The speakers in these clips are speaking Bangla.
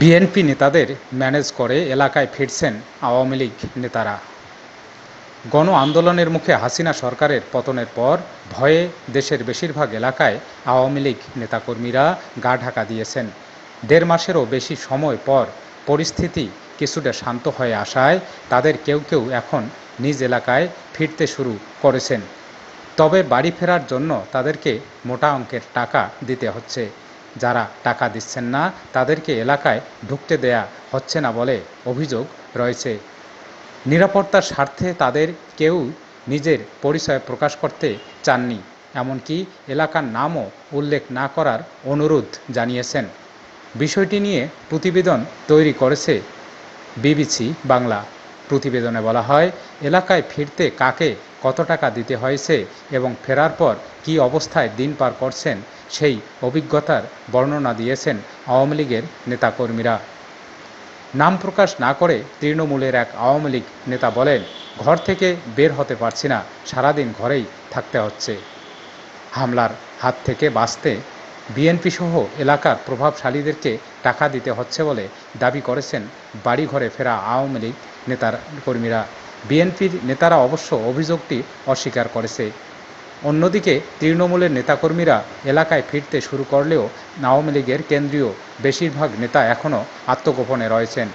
বিএনপি নেতাদের ম্যানেজ করে এলাকায় ফিরছেন আওয়ামী লীগ নেতারা। গণ আন্দোলনের মুখে হাসিনা সরকারের পতনের পর ভয়ে দেশের বেশিরভাগ এলাকায় আওয়ামী লীগ নেতাকর্মীরা গা ঢাকা দিয়েছেন। দেড় মাসেরও বেশি সময় পর পরিস্থিতি কিছুটা শান্ত হয়ে আসায় তাদের কেউ কেউ এখন নিজ এলাকায় ফিরতে শুরু করেছেন। তবে বাড়ি ফেরার জন্য তাদেরকে মোটা অঙ্কের টাকা দিতে হচ্ছে। যারা টাকা দিচ্ছেন না, তাদেরকে এলাকায় ঢুকতে দেয়া হচ্ছে না বলে অভিযোগ রয়েছে। নিরাপত্তার স্বার্থে তাদের কেউ নিজের পরিচয় প্রকাশ করতে চাননি, এমনকি এলাকার নামও উল্লেখ না করার অনুরোধ জানিয়েছেন। বিষয়টি নিয়ে প্রতিবেদন তৈরি করেছে বিবিসি বাংলা। প্রতিবেদনে বলা হয়, এলাকায় ফিরতে কাকে কত টাকা দিতে হয়েছে এবং ফেরার পর কী অবস্থায় দিন পার করছেন, সেই অভিজ্ঞতার বর্ণনা দিয়েছেন আওয়ামী লীগের নেতাকর্মীরা। নাম প্রকাশ না করে তৃণমূলের এক আওয়ামী লীগ নেতা বলেন, ঘর থেকে বের হতে পারছি না, সারাদিন ঘরেই থাকতে হচ্ছে। হামলার হাত থেকে বাঁচতে বিএনপি সহ এলাকার প্রভাবশালীদেরকে টাকা দিতে হচ্ছে বলে দাবি করেছেন বাড়িঘরে ফেরা আওয়ামী লীগ নেতার কর্মীরা। বিএনপির নেতারা অবশ্য অভিযোগটি অস্বীকার করেছে। অন্যদিকে তৃণমূলের নেতাকর্মীরা এলাকায় ফিরতে শুরু করলেও আওয়ামী লীগের কেন্দ্রীয় বেশিরভাগ নেতা এখনও আত্মগোপনে রয়েছেন।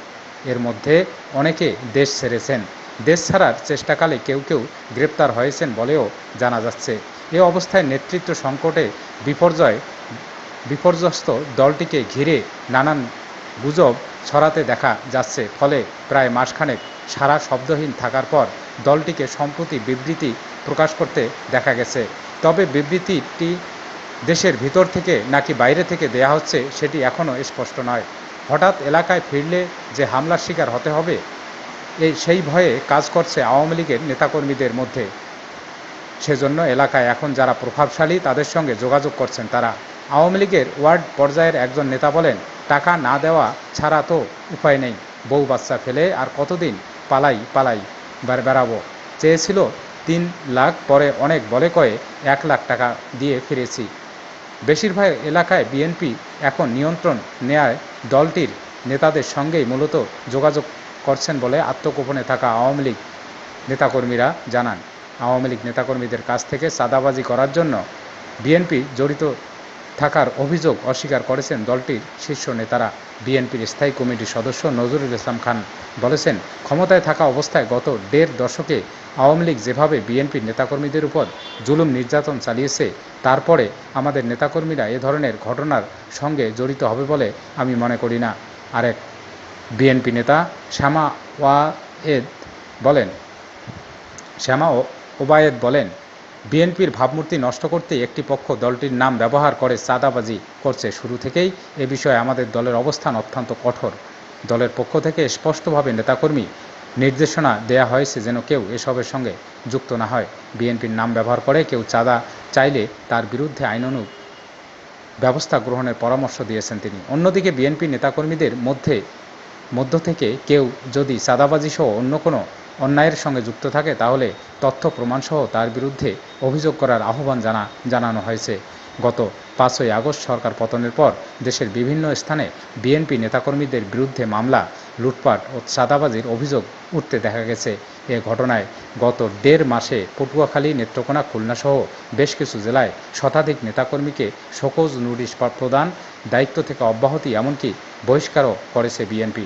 এর মধ্যে অনেকে দেশ ছেড়েছেন। দেশ ছাড়ার চেষ্টাকালে কেউ কেউ গ্রেপ্তার হয়েছেন বলেও জানা যাচ্ছে। এ অবস্থায় নেতৃত্ব সংকটে বিপর্যয়, বিপর্যস্ত দলটিকে ঘিরে নানান গুজব ছড়াতে দেখা যাচ্ছে। ফলে প্রায় মাসখানেক সারা শব্দহীন থাকার পর দলটিকে সম্প্রতি বিবৃতি প্রকাশ করতে দেখা গেছে। তবে বিবৃতিটি দেশের ভিতর থেকে নাকি বাইরে থেকে দেয়া হচ্ছে সেটি এখনও স্পষ্ট নয়। হঠাৎ এলাকায় ফিরলে যে হামলার শিকার হতে হবে এই সেই ভয়ে কাজ করছে আওয়ামী লীগের নেতাকর্মীদের মধ্যে। সেজন্য এলাকায় এখন যারা প্রভাবশালী, তাদের সঙ্গে যোগাযোগ করছেন তারা। আওয়ামী লীগের ওয়ার্ড পর্যায়ের একজন নেতা বলেন, টাকা না দেওয়া ছাড়া তো উপায় নেই। বউ বাচ্চা ফেলে আর কতদিন পালাই পালাই বেড়াবো চেয়েছিল তিন লাখ, পরে অনেক বলে কয়ে এক লাখ টাকা দিয়ে ফিরেছি। বেশিরভাগ এলাকায় বিএনপি এখন নিয়ন্ত্রণ নেয়ায় দলটির নেতাদের সঙ্গেই মূলত যোগাযোগ করছেন বলে আত্মগোপনে থাকা আওয়ামী লীগ নেতাকর্মীরা জানান। আওয়ামী লীগ নেতাকর্মীদের কাছ থেকে চাঁদাবাজি করার জন্য বিএনপি জড়িত থাকার অভিযোগ অস্বীকার করেছেন দলটির শীর্ষ নেতারা। বিএনপির স্থায়ী কমিটির সদস্য নজরুল ইসলাম খান বলেছেন, ক্ষমতায় থাকা অবস্থায় গত দেড় দশকে আওয়ামী লীগ যেভাবে বিএনপির নেতাকর্মীদের উপর জুলুম নির্যাতন চালিয়েছে, তারপরে আমাদের নেতাকর্মীরা এ ধরনের ঘটনার সঙ্গে জড়িত হবে বলে আমি মনে করি না। আরেক বিএনপি নেতা শ্যামা ওয়ায়েদ বলেন, শ্যামা ওবায়েদ বলেন বিএনপির ভাবমূর্তি নষ্ট করতে একটি পক্ষ দলটির নাম ব্যবহার করে চাঁদাবাজি করছে। শুরু থেকেই এ বিষয়ে আমাদের দলের অবস্থান অত্যন্ত কঠোর। দলের পক্ষ থেকে স্পষ্টভাবে নেতাকর্মী নির্দেশনা দেয়া হয়েছে যেন কেউ এসবের সঙ্গে যুক্ত না হয়। বিএনপির নাম ব্যবহার করে কেউ চাঁদা চাইলে তার বিরুদ্ধে আইনানুগ ব্যবস্থা গ্রহণের পরামর্শ দিয়েছেন তিনি। অন্যদিকে বিএনপি নেতাকর্মীদের মধ্যে, মধ্য থেকে কেউ যদি চাঁদাবাজি সহ অন্য কোনো অন্যায়ের সঙ্গে যুক্ত থাকে, তাহলে তথ্য প্রমাণসহ তার বিরুদ্ধে অভিযোগ করার আহ্বান জানা, জানানো হয়েছে। গত পাঁচই আগস্ট সরকার পতনের পর দেশের বিভিন্ন স্থানে বিএনপি নেতাকর্মীদের বিরুদ্ধে মামলা, লুটপাট ও চাঁদাবাজির অভিযোগ উঠতে দেখা গেছে। এ ঘটনায় গত দেড় মাসে পটুয়াখালী, নেত্রকোনা খুলনাসহ বেশ কিছু জেলায় শতাধিক নেতাকর্মীকে শোকজ নোটিশ প্রদান, দায়িত্ব থেকে অব্যাহতি, এমনকি বহিষ্কারও করেছে বিএনপি।